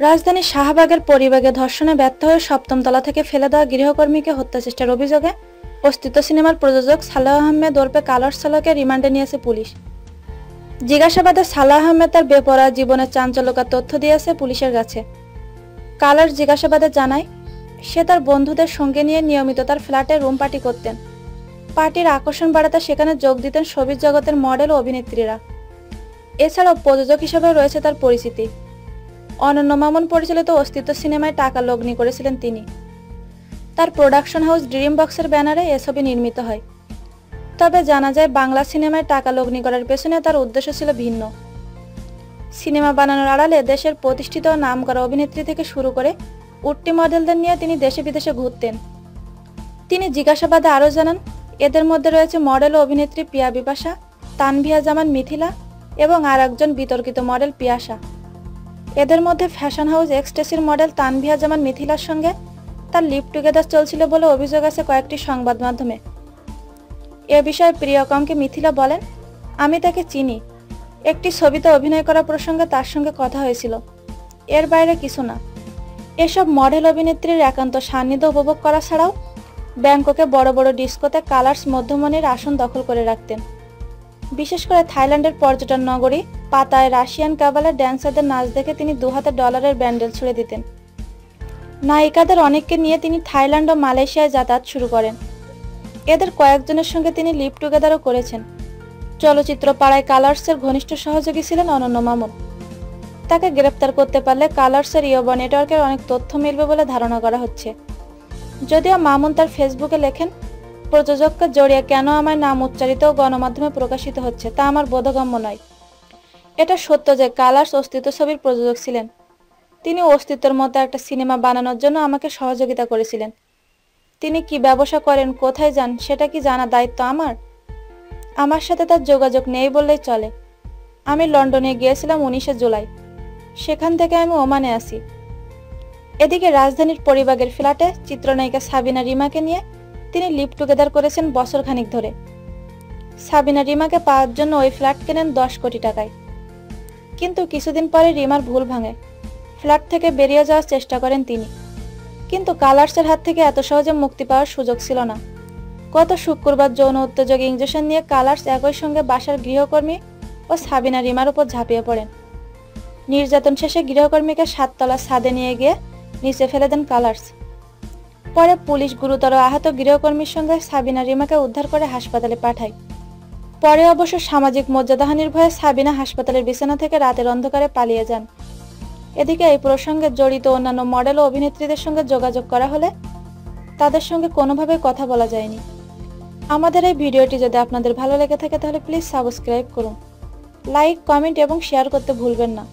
রাজধানীর শাহবাগের পরিবাগে ধর্ষণে ব্যর্থ হয়ে সপ্তম তলা থেকে ফেলে দেওয়া গৃহকর্মীকে হত্যা চেষ্টার অভিযোগে অস্তিত্ব সিনেমার প্রযোজক সালাহ আহমেদ ওরপে কালার সালাকে রিমান্ডে নিয়েছে পুলিশ। জিজ্ঞাসাবাদে সালাহ আহমেদ তার বেপরা জীবনের চাঞ্চল্যকার তথ্য দিয়েছে পুলিশের কাছে। কালার জিজ্ঞাসাবাদে জানায়, সে তার বন্ধুদের সঙ্গে নিয়ে নিয়মিত তার ফ্ল্যাটে রুম পার্টি করতেন। পার্টির আকর্ষণ বাড়াতে সেখানে যোগ দিতেন সবিজ জগতের মডেল ও অভিনেত্রীরা। এছাড়াও প্রযোজক হিসেবে রয়েছে তার পরিচিতি। অনন্য মামুন পরিচালিত অস্তিত্ব সিনেমায় টাকা লগ্নি করেছিলেন তিনি। তার প্রোডাকশন হাউস ড্রিম বক্সের ব্যানারে এ ছবি নির্মিত হয়। তবে জানা যায়, বাংলা সিনেমায় টাকা লগ্নি করার পেছনে তার উদ্দেশ্য ছিল ভিন্ন। সিনেমা বানানোর আড়ালে দেশের প্রতিষ্ঠিত নাম করা অভিনেত্রী থেকে শুরু করে উট্টি মডেলদের নিয়ে তিনি দেশে বিদেশে ঘুরতেন। তিনি জিজ্ঞাসাবাদে আরও জানান এদের মধ্যে রয়েছে মডেল ও অভিনেত্রী পিয়া বিপাশা, তানভিয়া জামান মিথিলা এবং আর একজন বিতর্কিত মডেল পিয়াসা এদের মধ্যে ফ্যাশন হাউস এক্সটেসির মডেল তানভিয়া জামান মিথিলার সঙ্গে তার লিপ টুগেদার চলছিল বলে অভিযোগ আছে কয়েকটি সংবাদ মাধ্যমে। এ বিষয়ে প্রিয়কমকে মিথিলা বলেন, আমি তাকে চিনি। একটি ছবিতে অভিনয় করা প্রসঙ্গে তার সঙ্গে কথা হয়েছিল। এর বাইরে কিছু না। এসব মডেল অভিনেত্রীর একান্ত সান্নিধ্য উপভোগ করা ছাড়াও ব্যাংককে বড় বড় ডিস্কোতে কালার্স মধ্যমণির আসন দখল করে রাখতেন। বিশেষ করে থাইল্যান্ডের পর্যটন নগরী, পাতায় রাশিয়ান কাবালের ড্যান্সারদের নাচ দেখে তিনি দু হাতে ডলারের ব্যান্ডেল ছুড়ে দিতেন। নায়িকাদের অনেককে নিয়ে তিনি থাইল্যান্ড ও মালয়েশিয়ায় যাতায়াত শুরু করেন। এদের কয়েকজনের সঙ্গে তিনি লিপ টুগেদারও করেছেন। চলচ্চিত্র পাড়ায় কালার্সের ঘনিষ্ঠ সহযোগী ছিলেন অনন্য মামুন। তাকে গ্রেপ্তার করতে পারলে কালার্সের ইয়োবা নেটওয়ার্কের অনেক তথ্য মিলবে বলে ধারণা করা হচ্ছে। যদিও মামুন তার ফেসবুকে লেখেন, প্রযোজককে জড়িয়ে কেন আমার নাম উচ্চারিত ও গণমাধ্যমে প্রকাশিত হচ্ছে তা আমার বোধগম্য নয়। এটা সত্য যে কালার্স অস্তিত্ব ছবির প্রযোজক ছিলেন। তিনি অস্তিত্বের মতো একটা সিনেমা বানানোর জন্য আমাকে সহযোগিতা করেছিলেন। তিনি কি ব্যবসা করেন, কোথায় যান, সেটা কি জানা দায়িত্ব আমার? আমার সাথে তার যোগাযোগ নেই বললেই চলে। আমি লন্ডনে গিয়েছিলাম উনিশে জুলাই। সেখান থেকে আমি ওমানে আসি। এদিকে রাজধানীর পরিবাগের ফ্ল্যাটে চিত্রনায়িকা সাবিনা রিমাকে নিয়ে তিনি লিপ টুগেদার করেছেন বছর খানিক ধরে। সাবিনা রিমাকে পাওয়ার জন্য ওই ফ্ল্যাট কেনেন দশ কোটি টাকায়। কিন্তু কিছুদিন পরে রিমার ভুল ভাঙে। ফ্ল্যাট থেকে বেরিয়ে যাওয়ার চেষ্টা করেন তিনি। কিন্তু কালার্সের হাত থেকে এত সহজে মুক্তি পাওয়ার সুযোগ ছিল না। গত শুক্রবার যৌন উত্তেজক ইঞ্জেকশন নিয়ে কালার্স একই সঙ্গে বাসার গৃহকর্মী ও সাবিনা রিমার উপর ঝাঁপিয়ে পড়েন। নির্যাতন শেষে গৃহকর্মীকে সাততলা ছাদে নিয়ে গিয়ে নিচে ফেলে দেন কালার্স। পরে পুলিশ গুরুতর আহত গৃহকর্মীর সঙ্গে সাবিনা রিমাকে উদ্ধার করে হাসপাতালে পাঠায়। পরে অবশ্য সামাজিক মর্যাদাহানির ভয়ে সাবিনা হাসপাতালের বিছানা থেকে রাতের অন্ধকারে পালিয়ে যান। এদিকে এই প্রসঙ্গে জড়িত অন্যান্য মডেল ও অভিনেত্রীদের সঙ্গে যোগাযোগ করা হলে তাদের সঙ্গে কোনোভাবে কথা বলা যায়নি। আমাদের এই ভিডিওটি যদি আপনাদের ভালো লেগে থাকে তাহলে প্লিজ সাবস্ক্রাইব করুন। লাইক, কমেন্ট এবং শেয়ার করতে ভুলবেন না।